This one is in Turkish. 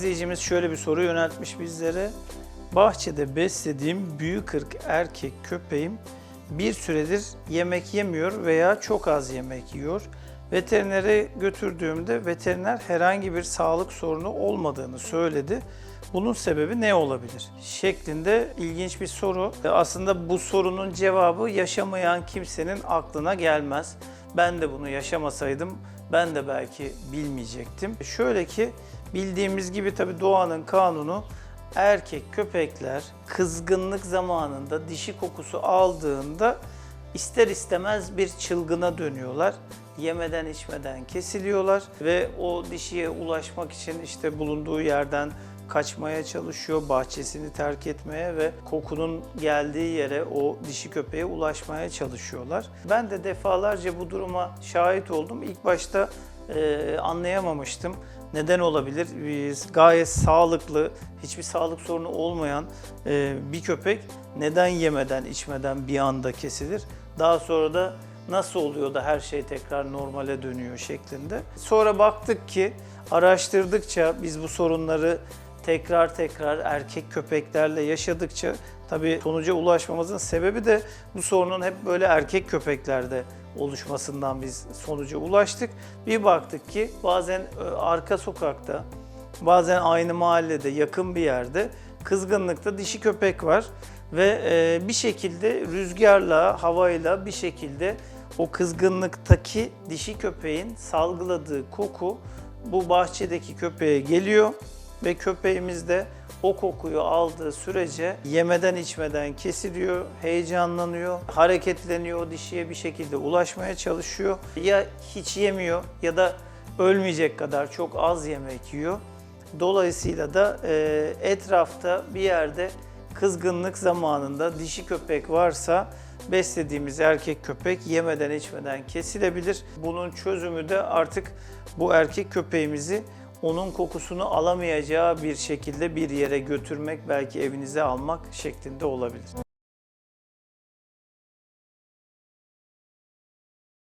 izleyicimiz şöyle bir soru yöneltmiş bizlere. Bahçede beslediğim büyük ırk erkek köpeğim bir süredir yemek yemiyor veya çok az yemek yiyor. Veterinere götürdüğümde veteriner herhangi bir sağlık sorunu olmadığını söyledi. Bunun sebebi ne olabilir? Şeklinde ilginç bir soru. Aslında bu sorunun cevabı yaşamayan kimsenin aklına gelmez. Ben de bunu yaşamasaydım ben de belki bilmeyecektim. Şöyle ki bildiğimiz gibi tabii doğanın kanunu erkek köpekler kızgınlık zamanında dişi kokusu aldığında ister istemez bir çılgına dönüyorlar. Yemeden içmeden kesiliyorlar ve o dişiye ulaşmak için işte bulunduğu yerden kaçmaya çalışıyor, bahçesini terk etmeye ve kokunun geldiği yere o dişi köpeğe ulaşmaya çalışıyorlar. Ben de defalarca bu duruma şahit oldum. İlk başta e, anlayamamıştım. Neden olabilir? Biz gayet sağlıklı, hiçbir sağlık sorunu olmayan e, bir köpek neden yemeden, içmeden bir anda kesilir? Daha sonra da nasıl oluyor da her şey tekrar normale dönüyor şeklinde. Sonra baktık ki araştırdıkça biz bu sorunları tekrar tekrar erkek köpeklerle yaşadıkça tabii sonuca ulaşmamızın sebebi de bu sorunun hep böyle erkek köpeklerde oluşmasından biz sonuca ulaştık. Bir baktık ki bazen e, arka sokakta, bazen aynı mahallede, yakın bir yerde kızgınlıkta dişi köpek var ve e, bir şekilde rüzgarla, havayla bir şekilde o kızgınlıktaki dişi köpeğin salgıladığı koku bu bahçedeki köpeğe geliyor ve köpeğimiz de o kokuyu aldığı sürece yemeden içmeden kesiliyor, heyecanlanıyor, hareketleniyor, o dişiye bir şekilde ulaşmaya çalışıyor. Ya hiç yemiyor ya da ölmeyecek kadar çok az yemek yiyor. Dolayısıyla da e, etrafta bir yerde kızgınlık zamanında dişi köpek varsa beslediğimiz erkek köpek yemeden içmeden kesilebilir. Bunun çözümü de artık bu erkek köpeğimizi onun kokusunu alamayacağı bir şekilde bir yere götürmek, belki evinize almak şeklinde olabilir.